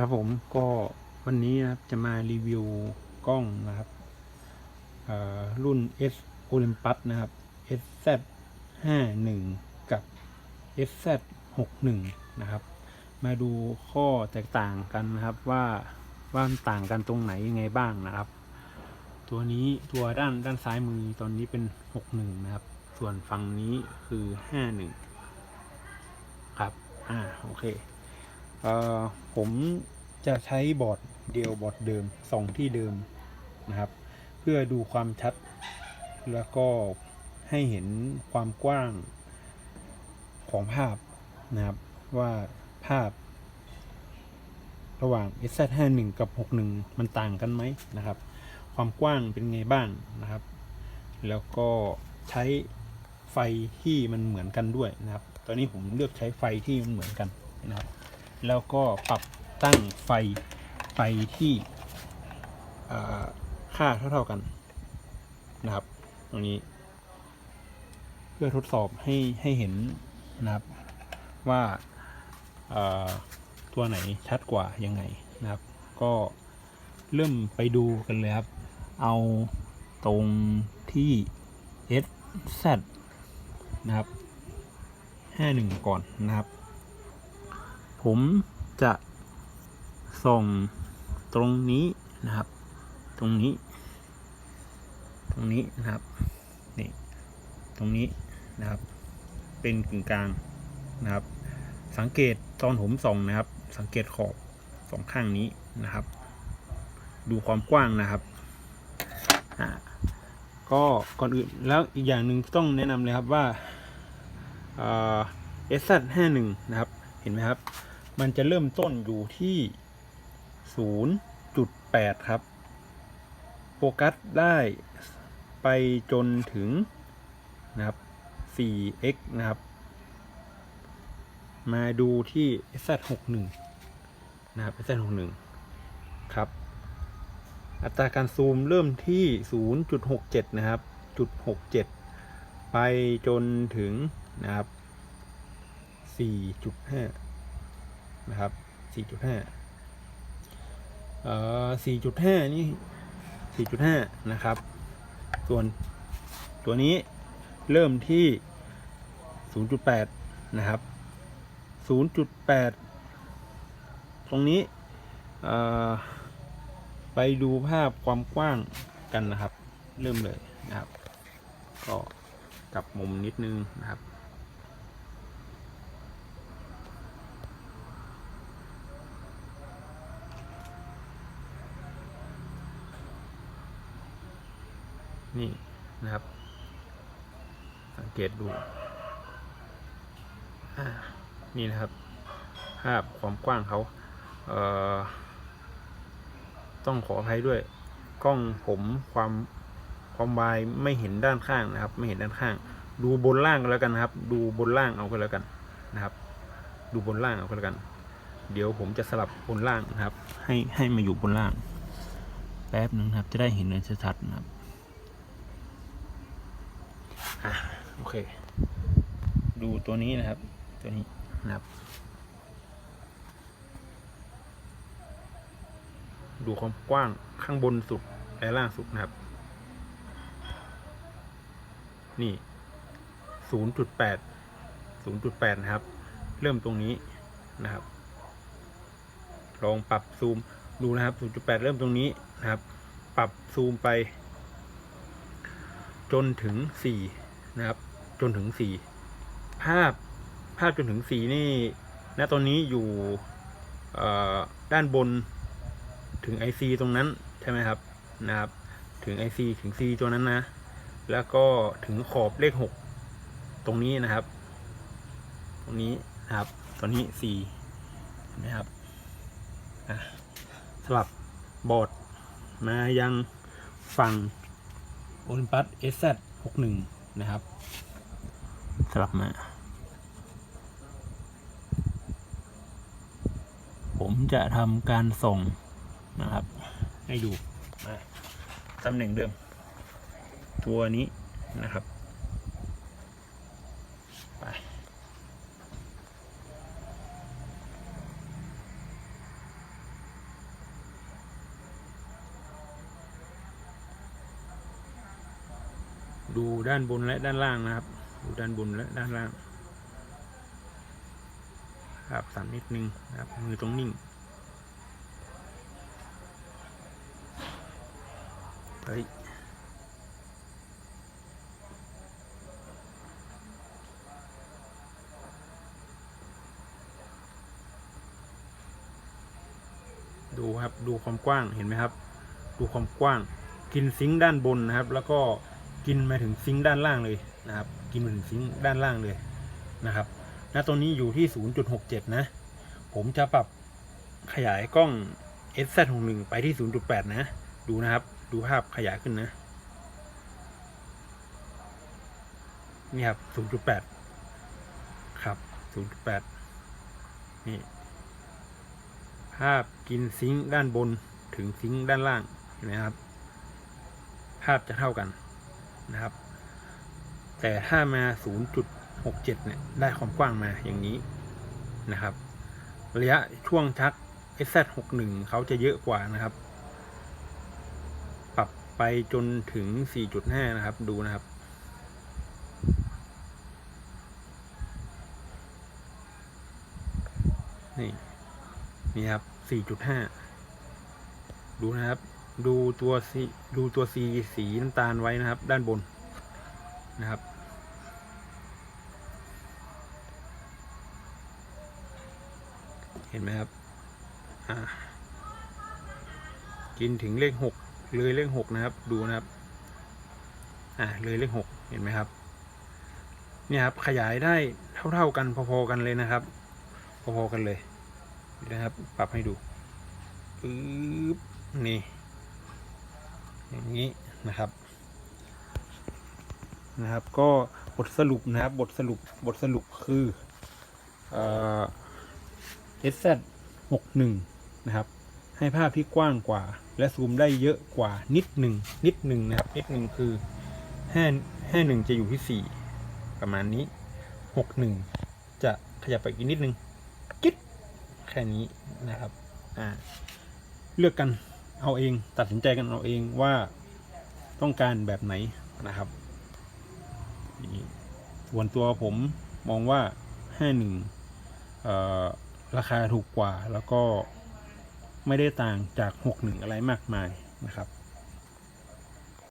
ครับผมก็วันนี้นะครับจะมารีวิวกล้องนะครับรุ่น S Olympus นะครับ SZ 5 1กับ SZ 6 1นะครับ มาดูข้อแตกต่างกันนะครับว่าว่าต่างกันตรงไหนยังไงบ้างนะครับ ตัวนี้ตัวด้านด้านซ้ายมือตอนนี้เป็น 6 1 นะครับ ส่วนฝั่งนี้คือ 5 1 ครับ อ่า โอเค ผมจะใช้บอร์ดเดียวบอร์ดเดิมสองที่เดิมนะครับ เพื่อดูความชัดแล้วก็ให้เห็นความกว้างของภาพนะครับ ว่าภาพระหว่าง SZ51 กับ 61 มันต่างกันไหมนะครับ ความกว้างเป็นไงบ้างนะครับ แล้วก็ใช้ไฟที่มันเหมือนกันด้วยนะครับ ตอนนี้ผมเลือกใช้ไฟที่มันเหมือนกันนะครับ แล้วก็ปรับตั้งไฟไฟที่ค่าเท่าๆกันนะครับ ตรงนี้ เพื่อทดสอบให้ให้เห็นนะครับว่าอ่าตัวไหนชัดกว่ายังไงนะครับ ก็เริ่มไปดูกันเลยครับ เอาตรงที่ S Z นะครับ 51 ก่อนนะครับ ผมจะส่งตรงนี้นะครับ ตรงนี้ ตรงนี้นะครับ นี่ ตรงนี้นะครับ เป็นกึ่งกลางนะครับ สังเกตตอนผมส่องนะครับ สังเกตขอบสองข้างนี้นะครับ ดูความกว้างนะครับอ่าก็ก่อนอื่นแล้วอีกอย่างหนึ่งต้องแนะนำเลยครับว่าเอสซัห้าหนึ่งนะครับ ห็นไหมครับ มันจะเริ่มต้นอยู่ที่ 0.8 ครับ โฟกัสได้ไปจนถึงนะครับ 4x นะครับ มาดูที่ SZ61 นะครับ SZ61 ครับ อัตราการซูมเริ่มที่ 0.67 นะครับจุด67 ไปจนถึงนะครับ 4.5 นะครับ 4.5 เอ่อ 4.5 นี่ 4.5 นะครับ ส่วนตัวนี้เริ่มที่ 0.8 นะครับ 0.8 ตรงนี้เอ่อไปดูภาพความกว้างกันนะครับ เริ่มเลยนะครับ ก็กลับมุมนิดนึงนะครับ นี่นะครับ สังเกตดูนี่นะครับ ภาพความกว้างเขาเอ่อต้องขออภัยด้วย กล้องผมความความวายไม่เห็นด้านข้างนะครับ ไม่เห็นด้านข้าง ดูบนล่างก็แล้วกันนะครับ ดูบนล่างเอาก็แล้วกันนะครับ ดูบนล่างเอาก็แล้วกัน เดี๋ยวผมจะสลับบนล่างนะครับ ให้ให้มาอยู่บนล่าง แป๊บนึงครับ จะได้เห็นกันชัดๆนะครับ อะโอเค ดูตัวนี้นะครับ ตัวนี้นะครับ ดูความกว้างข้างบนสุดและล่างสุดนะครับ นี่ 0.8 0.8 นะครับ เริ่มตรงนี้นะครับ ลองปรับซูมดูนะครับ 0.8 เริ่มตรงนี้นะครับ ปรับซูมไป จนถึง 4 นะครับ จนถึง4ภาพภาพจนถึง4นี่ณตอนนี้อยู่ด้านบนถึง IC ตรงนั้นใช่ไหมครับนะครับ ถึง IC ถึง C ตัวนั้นนะ แล้วก็ถึงขอบเลข 6 ตรงนี้นะครับ ตรงนี้นะครับตอนนี้4นะครับสลับบอร์ดมายังฝั่ง Olympus SZ61 นะครับ สลับมา ผมจะทำการส่งนะครับ ให้ดูตำแหน่งเดิม ตัวนี้นะครับ ไป ดูด้านบนและด้านล่างนะครับ ดูด้านบนและด้านล่างภาพสั่นนิดนึงนะครับมือตรงนิ่งเฮ้ยดูครับดูความกว้างเห็นไหมครับ ดูความกว้างกินซิงค์ด้านบนนะครับ แล้วก็ กินมาถึงซิงด้านล่างเลยนะครับ กินมาถึงซิงด้านล่างเลยนะครับณตรงนี้อยู่ที่ 0.67 นะ ผมจะปรับขยายกล้อง SZ61 ไปที่ 0.8 นะ ดูนะครับ ดูภาพขยายขึ้นนะ นี่ครับ 0.8 ครับ 0.8 นี่ ภาพกินซิงด้านบนถึงซิงด้านล่าง เห็นไหมครับ ภาพจะเท่ากัน นะครับ แต่ถ้ามา 0.67 เนี่ย ได้ความกว้างมาอย่างนี้นะครับ ระยะช่วงชัก SZ61 เขาจะเยอะกว่านะครับ ปรับไปจนถึง 4.5 นะครับ ดูนะครับนี่นี่ครับ 4.5 ดูนะครับ ดูตัวสีดูตัวสีสีน้ำตาลไว้นะครับ ด้านบนนะครับ เห็นไหมครับอ่ากินถึงเลขหกเลยเลขหกนะครับ ดูนะครับ อ่าเลยเลขหกเห็นไหมครับ เนี่ยครับขยายได้เท่า ๆกันพอๆกันเลยนะครับ พอๆกันเลยนะครับ ปรับให้ดูปึ๊บนี่ อย่างนี้นะครับนะครับ ก็บทสรุปนะครับบทสรุปบทสรุปคือเอ่อ SZ 6 1นะครับ ให้ภาพที่กว้างกว่า และซูมได้เยอะกว่านิดหนึ่งนิดหนึ่งนะครับ นิดหนึ่งคือ5 5 1จะอยู่ที่4ประมาณนี้6 1จะขยับไปอีกนิดนึงกิ๊ดแค่นี้นะครับ อ่า เลือกกัน เอาเองตัดสินใจกันเอาเองว่าต้องการแบบไหนนะครับส่วนตัวผมมองว่า 51 ราคาถูกกว่าแล้วก็ไม่ได้ต่างจาก 61 อะไรมากมายนะครับ